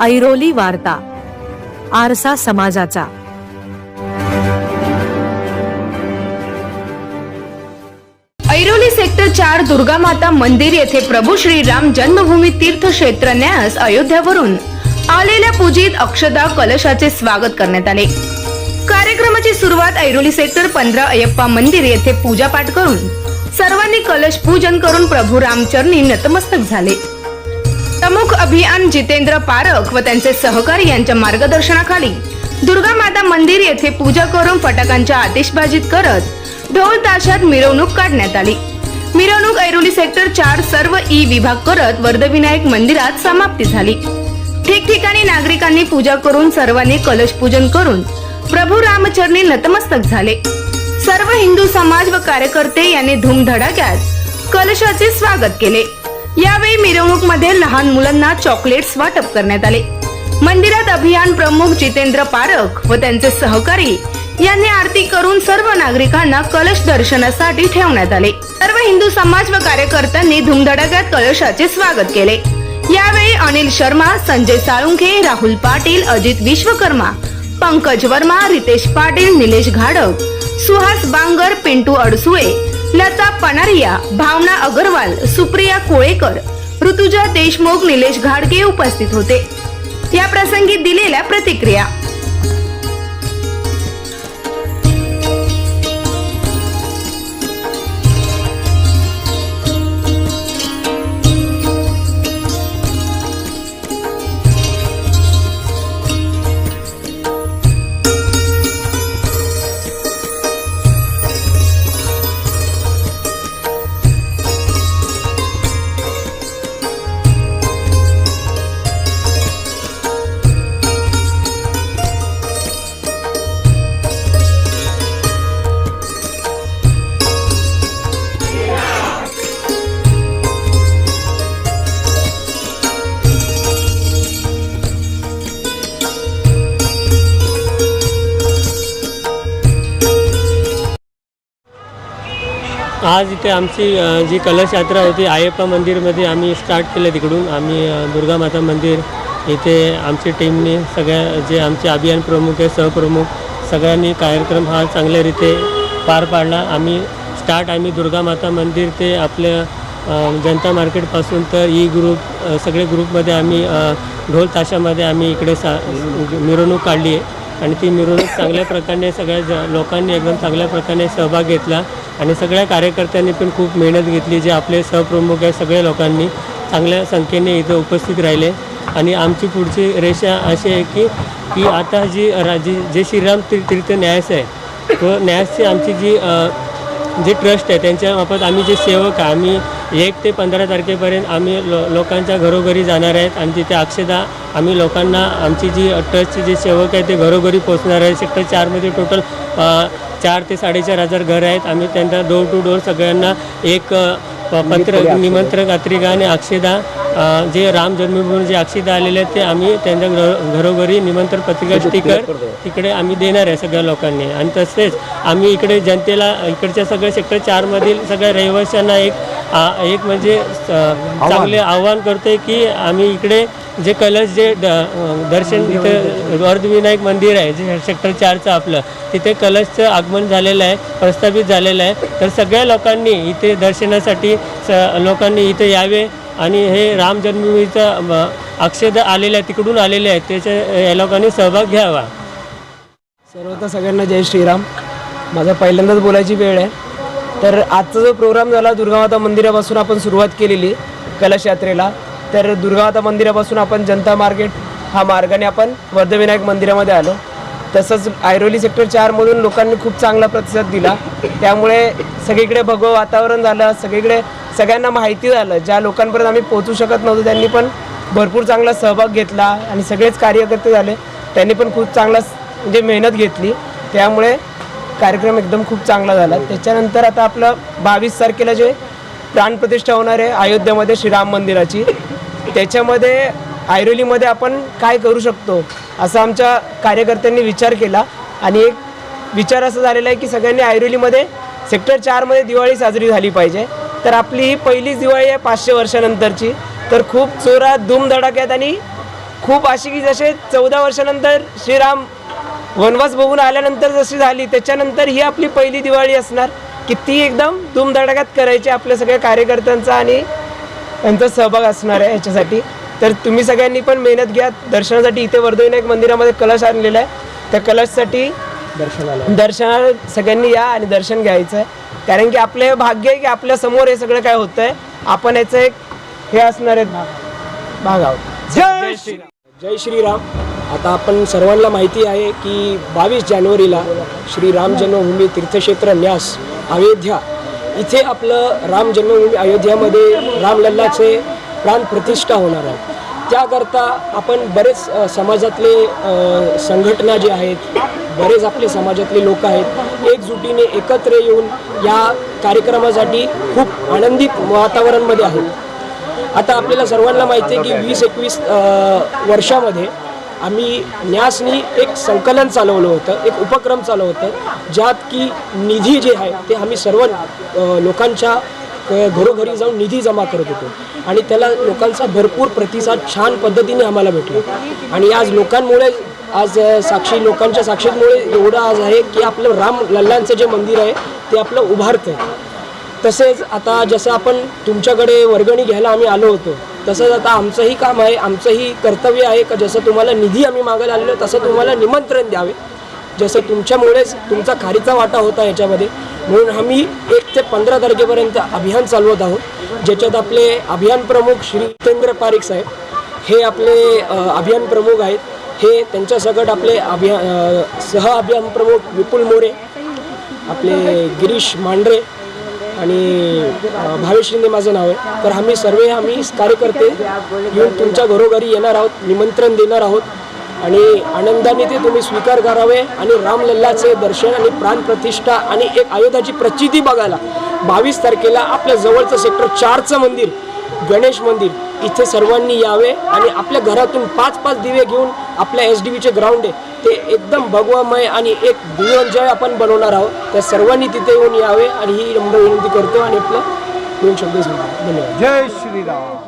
ऐरोली वार्ता आरसा समाजाचा. ऐरोली सेक्टर चार दुर्गा माता मंदिर येथे प्रभू श्रीराम जन्मभूमी तीर्थक्षेत्र न्यास अयोध्यावरून आलेल्या पूजित अक्षदा कलशाचे स्वागत करण्यात आले. कार्यक्रमाची सुरुवात ऐरोली सेक्टर पंधरा अयप्पा मंदिर येथे पूजापाठ करून सर्वांनी कलश पूजन करून प्रभू रामचरणी नतमस्तक झाले. प्रमुख अभियान जितेंद्र पारख व त्यांचे सहकारी यांच्या मार्गदर्शनाखाली दुर्गा माता मंदिर येथे पूजा करून फटाकांच्या आतिषबाजीत करत ढोल ताशात मिरवणूक काढण्यात आली. मिरवणूक ऐरोली सेक्टर चार सर्व ई विभाग करत वर्धविनायक मंदिरात समाप्ती झाली. ठिकठिकाणी नागरिकांनी पूजा करून सर्वांनी कलश पूजन करून प्रभू रामचरणी नतमस्तक झाले. सर्व हिंदू समाज व कार्यकर्ते यांनी धूमधडाक्यात कलशाचे स्वागत केले. यावेळी मिरवणूकमध्ये लहान मुलांना चॉकलेट्स वाटप करण्यात आले. मंदिरात अभियान प्रमुख जितेंद्र पारख व त्यांचे सहकारी यांनी आरती करून सर्व नागरिकांना कलश दर्शनासाठी ठेवण्यात आले. सर्व हिंदू समाज व कार्यकर्त्यांनी धुमधडाक्यात कलशाचे स्वागत केले. यावेळी अनिल शर्मा संजय साळुंखे राहुल पाटील अजित विश्वकर्मा पंकज वर्मा रितेश पाटील निलेश घाडक सुहास बांगर पिंटू अडसुळे लता पनारिया भावना अगरवाल सुप्रिया कोळेकर ऋतुजा देशमुख निलेश घाडगे उपस्थित होते. या प्रसंगी दिलेल्या प्रतिक्रिया. आज इथे आमची जी कलश यात्रा होती आयप्पा मंदिरमध्ये आम्ही स्टार्ट केलं तिकडून. आम्ही दुर्गा माता मंदिर इथे आमची टीमने सगळ्या जे आमचे अभियान प्रमुख आहे सहप्रमुख सगळ्यांनी कार्यक्रम हा चांगल्यारीते पार पाडला. आम्ही स्टार्ट आम्ही दुर्गा माता मंदिर ते आपल्या जनता मार्केटपासून तर ई ग्रुप सगळे ग्रुपमध्ये आम्ही ढोल ताशामध्ये आम्ही इकडे सा मिरवणूक काढली आहे. आणि ती मिरवणूक चांगल्या प्रकारे सगळ्या ज लोकांनी एकदम चांगल्या प्रकारे सहभाग घेतला. आणि सगळ्या कार्यकर्त्यांनी पण खूप मेहनत घेतली जे आपले सहप्रमुख आहे सगळ्या लोकांनी चांगल्या संख्येने इथं उपस्थित राहिले. आणि आमची पुढची रेषा अशी आहे की की आता जी राजी जे श्रीराम ती- तीर्थ न्यास आहे तो न्यासची आमची जी जे ट्रस्ट आहे त्यांच्यामार्फत आम्ही जे सेवक आहे आम्ही एक ते पंधरा तारखेपर्यंत आम्ही लो लोकांच्या घरोघरी जाणार आहेत आणि तिथे अक्षदा आम्ही लोकांना आमची जी ट्रस्टचे जे सेवक आहेत ते घरोघरी पोचणार आहे. सेक्टर चारमध्ये टोटल चार ते साडेचार हजार घर आहेत. आम्ही त्यांना डोर टू डोर सगळ्यांना एक पत्र निमंत्रक पत्रिका आणि अक्षदा जे राम जन्मभूमी जे अक्षदा आलेले आहेत ते आम्ही त्यांच्या घरो घरोघरी निमंत्रण पत्रिका स्टिकर तिकडे आम्ही देणार आहे सगळ्या लोकांनी. आणि तसेच आम्ही इकडे जनतेला इकडच्या सगळ्या सेक्टर चारमधील सगळ्या रहिवाशांना एक आ, एक म्हणजे चांगले आव्हान करतोय की आम्ही इकडे जे कलश जे द दर्शन इथं वर्धविनायक मंदिर आहे जे सेक्टर चारचं आपलं तिथे कलशचं आगमन झालेलं आहे प्रस्थापित झालेलं आहे. तर सगळ्या लोकांनी इथे दर्शनासाठी स लोकांनी इथे यावे. आणि हे राम जन्मभूमीचं अक्षद आलेलं आहे तिकडून आलेले आहेत त्याच्या या लोकांनी सहभाग घ्यावा. सर्वतः सगळ्यांना जय श्रीराम. माझा पहिल्यांदाच बोलायची वेळ आहे. तर आजचा जो प्रोग्राम झाला दुर्गामाता मंदिरापासून आपण सुरुवात केलेली कलश यात्रेला तर दुर्गामाता मंदिरापासून आपण जनता मार्केट हा मार्गाने आपण वर्धविनायक मंदिरामध्ये आलो. तसंच ऐरोली सेक्टर चारमधून लोकांनी खूप चांगला प्रतिसाद दिला. त्यामुळे सगळीकडे भगवं वातावरण झालं सगळीकडे सगळ्यांना माहिती झालं. ज्या लोकांपर्यंत आम्ही पोहोचू शकत नव्हतो त्यांनी पण भरपूर चांगला सहभाग घेतला आणि सगळेच कार्यकर्ते झाले. त्यांनी पण खूप चांगला म्हणजे मेहनत घेतली. त्यामुळे कार्यक्रम एकदम खूप चांगला झाला. त्याच्यानंतर आता आपलं बावीस तारखेला जे प्राणप्रतिष्ठा होणार आहे अयोध्येमध्ये श्रीराम मंदिराची. त्याच्यामध्ये ऐरोलीमध्ये आपण काय करू शकतो असा आमच्या कार्यकर्त्यांनी विचार केला. आणि एक विचार असा झालेला आहे की सगळ्यांनी ऐरोलीमध्ये सेक्टर चारमध्ये दिवाळी साजरी झाली पाहिजे. तर आपली ही पहिलीच दिवाळी आहे पाचशे वर्षानंतरची. तर खूप जोरात धूमधडाक्यात आणि खूप अशी की जसे चौदा वर्षानंतर श्रीराम वनवास बघून आल्यानंतर जशी झाली त्याच्यानंतर ही आपली पहिली दिवाळी असणार की ती एकदम धूमधडाक्यात करायची आपल्या सगळ्या कार्यकर्त्यांचा आणि त्यांचा सहभाग असणार आहे याच्यासाठी तर तुम्ही सगळ्यांनी पण मेहनत घ्या. दर्शनासाठी इथे वर्धविनायक मंदिरामध्ये कलश आणलेला आहे. त्या कलशसाठी दर्शनाला दर्शनाला सगळ्यांनी या आणि दर्शन घ्यायचं आहे कारण की आपलं हे भाग्य आहे की आपल्यासमोर हे सगळं काय होतं आहे आपण याचं एक हे असणार आहेत भाग आहोत. जय श्रीराम जय श्रीराम आता आपण सर्वांना माहिती आहे की बावीस जानेवारीला श्री राम जन्मभूमी तीर्थक्षेत्र न्यास अयोध्या. इथे आपलं राम जन्मभूमी अयोध्यामध्ये रामलल्लाचे प्राण प्रतिष्ठा होणार आहे. त्याकरता आपण बरेच समाजातले संघटना जे आहेत बरेच आपले समाजातले लोक आहेत. एकजुटीने एकत्र येऊन या कार्यक्रमासाठी खूप आनंदित वातावरणमध्ये आहेत आता आपल्याला सर्वांना माहिती आहे की वीस एकवीस वर्षामध्ये आम्ही न्यासनी एक संकलन चालवलं होतं एक उपक्रम चालवलं होतं ज्यात की निधी जे आहे ते आम्ही सर्व लोकांच्या घरोघरी जाऊन निधी जमा करत होतो. आणि त्याला लोकांचा भरपूर प्रतिसाद छान पद्धतीने आम्हाला भेटला. आणि आज लोकांमुळे आज साक्षी लोकांच्या साक्षीमुळे एवढं आज आहे की आपलं राम लल्लांचं जे मंदिर आहे ते आपलं उभारतं तसेच आता जसं आपण तुमच्याकडे वर्गणी घ्यायला आम्ही आलो होतो तसंच आता आमचंही काम आहे आमचंही कर्तव्य आहे का जसं तुम्हाला निधी आम्ही मागायला आलेलो तसं तुम्हाला निमंत्रण द्यावे. जसं तुमच्यामुळेच तुमचा खारीचा वाटा होता याच्यामध्ये म्हणून आम्ही एक ते पंधरा तारखेपर्यंत अभियान चालवत आहोत ज्याच्यात आपले अभियान प्रमुख श्री जितेंद्र पारिक साहेब हे आपले अभियान प्रमुख आहेत. हे त्यांच्यासकट आपले अभिया सह अभियान प्रमुख विपुल मोरे आपले गिरीश मांढरे आणि अ, भावेश शिंदे माझं नाव आहे. तर आम्ही सर्व आम्ही कार्यकर्ते येऊन तुमच्या घरोघरी येणार आहोत निमंत्रण देणार आहोत आणि आनंदाने ते तुम्ही स्वीकार करावे आणि रामलल्लाचे दर्शन आणि प्राणप्रतिष्ठा आणि एक अयोध्याची प्रचिती बघायला. बावीस तारखेला आपल्या जवळचं सेक्टर चारचं मंदिर गणेश मंदिर इथे सर्वांनी यावे आणि आपल्या घरातून पाच पाच दिवे घेऊन आपल्या एस डी बीचे ग्राउंड आहे. ते एकदम भगवामय आणि एक दिव्यंजय आपण बनवणार आहोत. त्या सर्वांनी तिथे येऊन यावे आणि ही नम्र विनंती करतो आणि आपलं दोन शब्द सांगतो. धन्यवाद. जय श्रीराम.